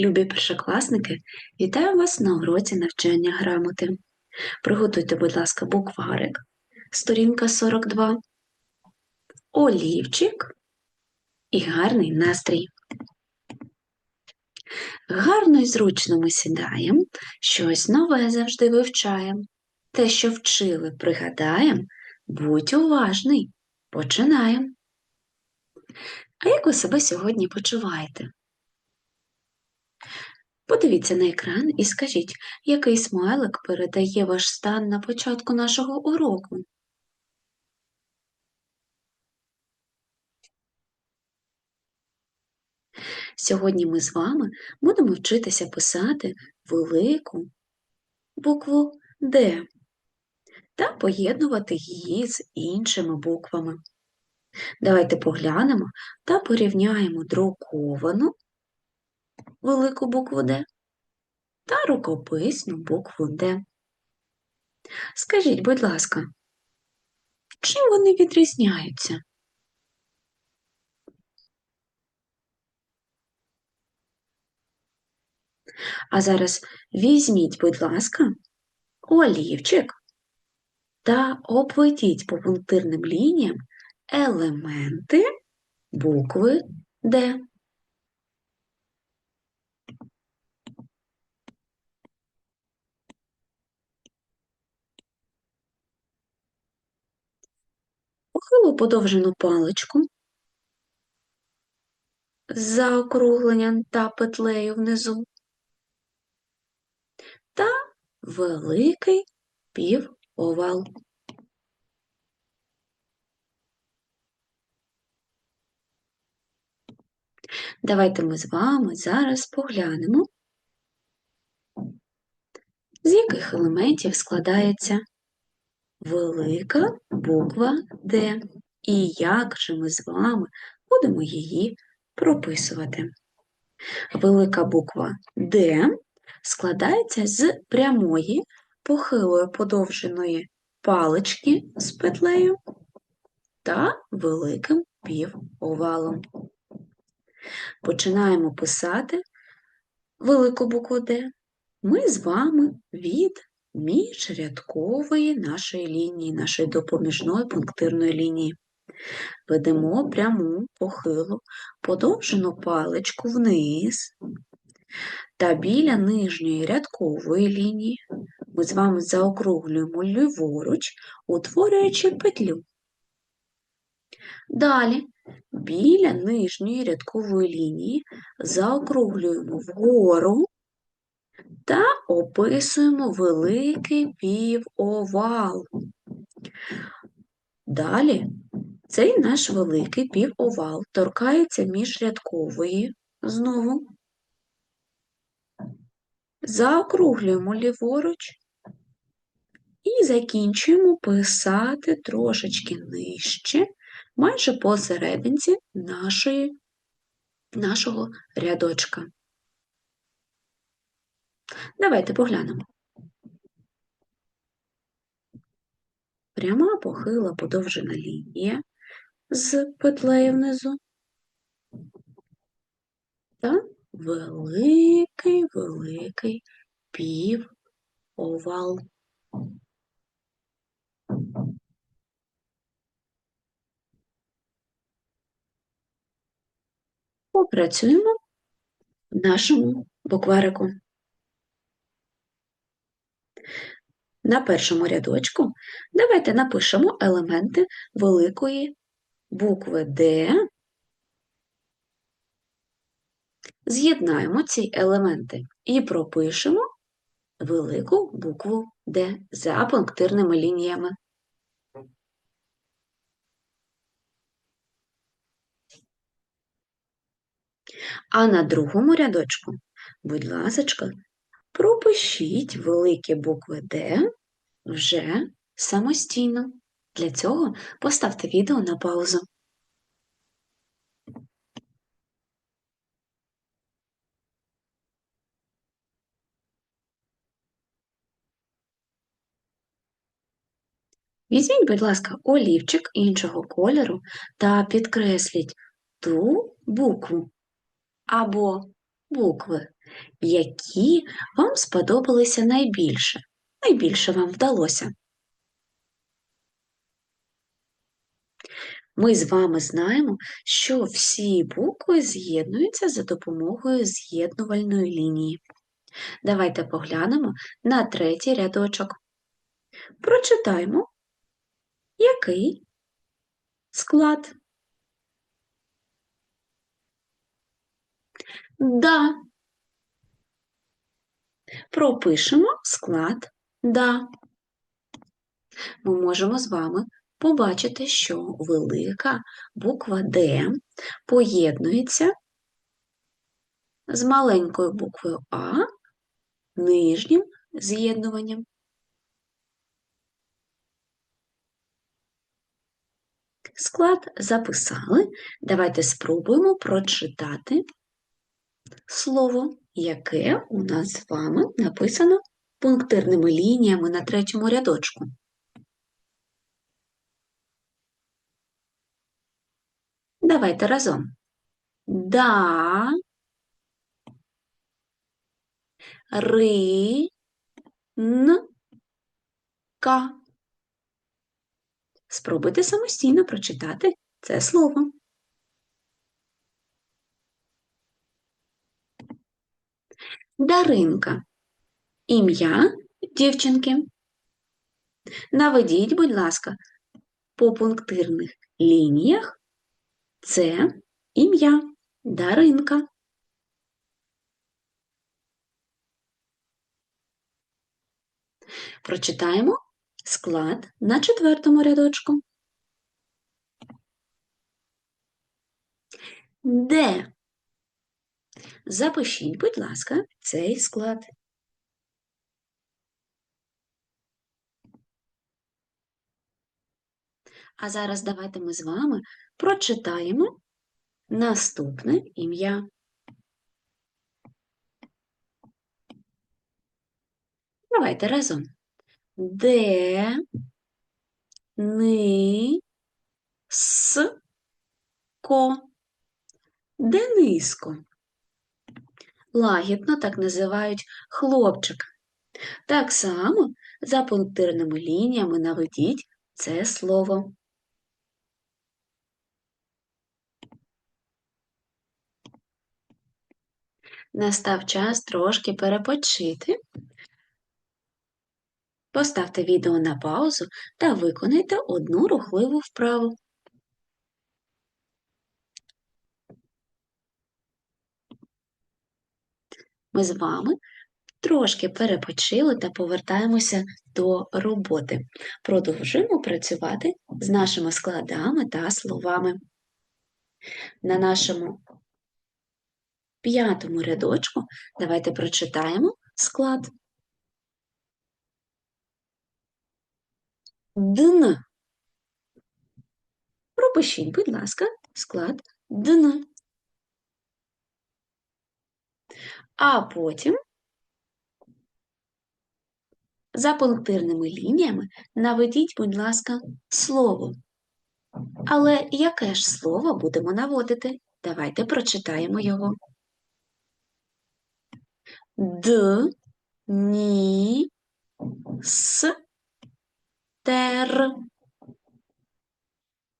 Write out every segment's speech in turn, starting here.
Любі першокласники, вітаю вас на уроці навчання грамоти. Приготуйте, будь ласка, букварик, сторінка 42, олівчик і гарний настрій. Гарно і зручно ми сідаємо, щось нове завжди вивчаємо. Те, що вчили, пригадаємо, будь уважний, починаємо. А як ви себе сьогодні почуваєте? Подивіться на екран і скажіть, який смайлик передає ваш стан на початку нашого уроку. Сьогодні ми з вами будемо вчитися писати велику букву Д та поєднувати її з іншими буквами. Давайте поглянемо та порівняємо друковану велику букву Д та рукописну букву Д. Скажіть, будь ласка, чим вони відрізняються? А зараз візьміть, будь ласка, олівчик та обведіть по пунктирним лініям елементи букви Д. Похилу подовжену паличку. З заокругленням та петлею внизу. Та великий півовал. Давайте ми з вами зараз поглянемо, з яких елементів складається велика буква Д і як же ми з вами будемо її прописувати. Велика буква Д складається з прямої похилої подовженої палички з петлею та великим півовалом. Починаємо писати велику букву Д. Ми з вами від міжрядкової нашої лінії, нашої допоміжної пунктирної лінії. Ведемо пряму похилу подовжену паличку вниз. Та біля нижньої рядкової лінії ми з вами заокруглюємо ліворуч, утворюючи петлю. Далі біля нижньої рядкової лінії заокруглюємо вгору та описуємо великий півовал. Далі цей наш великий півовал торкається міжрядкової знову. Заокруглюємо ліворуч і закінчуємо писати трошечки нижче, майже посерединці нашої, нашого рядочка. Давайте поглянемо. Пряма похила подовжена лінія з петлею внизу та великий-великий півовал. Попрацюємо в нашому букварику. На першому рядочку давайте напишемо елементи великої букви Д. З'єднаємо ці елементи і пропишемо велику букву Д за пунктирними лініями. А на другому рядочку, будь ласка, пропишіть великі букви Д вже самостійно. Для цього поставте відео на паузу. Візьміть, будь ласка, олівчик іншого кольору та підкресліть ту букву або букви, які вам сподобалися найбільше? Найбільше вам вдалося? Ми з вами знаємо, що всі букви з'єднуються за допомогою з'єднувальної лінії. Давайте поглянемо на третій рядочок. Прочитаємо, який склад. Да. Пропишемо склад да. Ми можемо з вами побачити, що велика буква Д поєднується з маленькою буквою А нижнім з'єднуванням. Склад записали. Давайте спробуємо прочитати слово, яке у нас з вами написано пунктирними лініями на третьому рядочку. Давайте разом. Да, ри, н, ка. Спробуйте самостійно прочитати це слово. Даринка. Ім'я дівчинки. Наведіть, будь ласка, по пунктирних лініях це ім'я Даринка. Прочитаємо склад на четвертому рядочку. Де? Запишіть, будь ласка, цей склад. А зараз давайте ми з вами прочитаємо наступне ім'я. Давайте разом. Де, ни, с, ко. Дениско. Лагідно так називають хлопчика. Так само за пунктирними лініями наведіть це слово. Настав час трошки перепочити. Поставте відео на паузу та виконайте одну рухливу вправу. Ми з вами трошки перепочили та повертаємося до роботи. Продовжуємо працювати з нашими складами та словами. На нашому п'ятому рядочку давайте прочитаємо склад. Дн. Пропишіть, будь ласка, склад дн. А потім за пунктирними лініями наведіть, будь ласка, слово. Але яке ж слово будемо наводити? Давайте прочитаємо його. Д, ні, с, тер.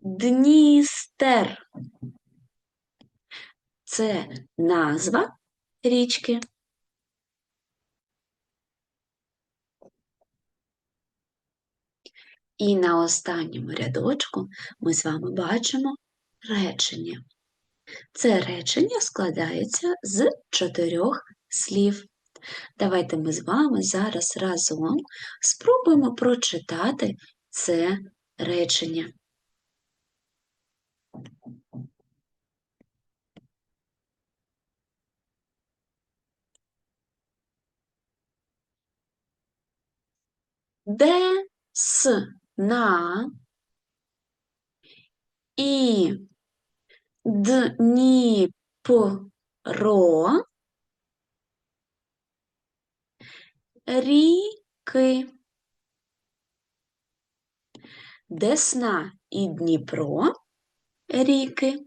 Дністер. Це назва річки. І на останньому рядочку ми з вами бачимо речення. Це речення складається з чотирьох слів. Давайте ми з вами зараз разом спробуємо прочитати це речення. Десна і Дніпро ріки. Десна і Дніпро ріки.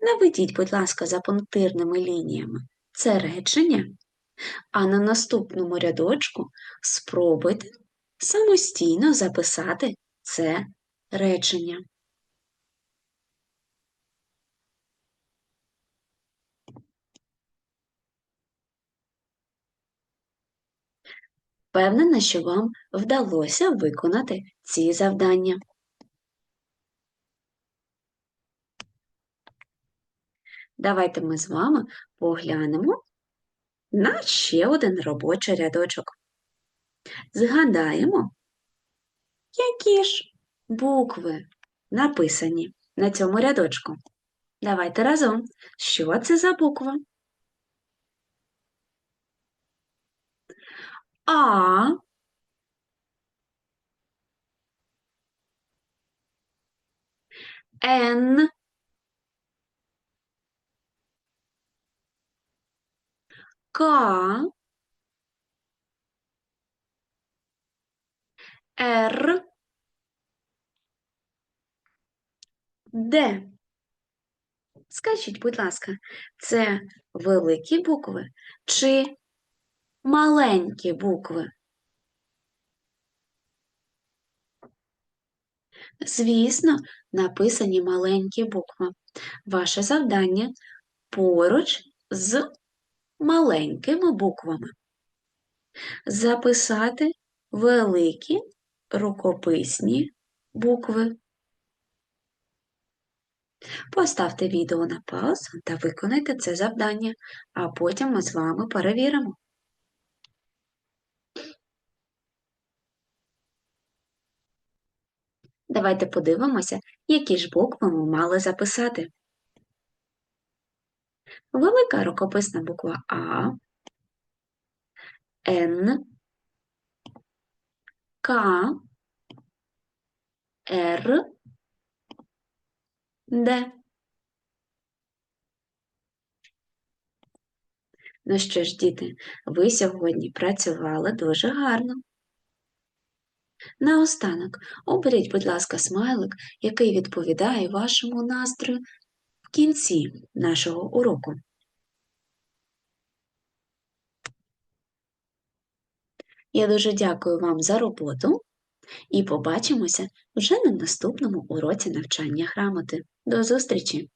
Наведіть, будь ласка, за пунктирними лініями це речення, а на наступному рядочку спробуйте самостійно записати це речення. Впевнена, що вам вдалося виконати ці завдання. Давайте ми з вами поглянемо на ще один робочий рядочок. Згадаємо, які ж букви написані на цьому рядочку. Давайте разом. Що це за буква? А, Н, К, Р, Д. Скажіть, будь ласка, це великі букви чи маленькі букви? Звісно, написані маленькі букви. Ваше завдання поруч з маленькими буквами. Записати великі рукописні букви. Поставте відео на паузу та виконайте це завдання, а потім ми з вами перевіримо. Давайте подивимося, які ж букви ми мали записати. Велика рукописна буква А, Н, К, Р, Д. Ну що ж, діти, ви сьогодні працювали дуже гарно. Наостанок, оберіть, будь ласка, смайлик, який відповідає вашому настрою в кінці нашого уроку. Я дуже дякую вам за роботу і побачимося вже на наступному уроці навчання грамоти. До зустрічі!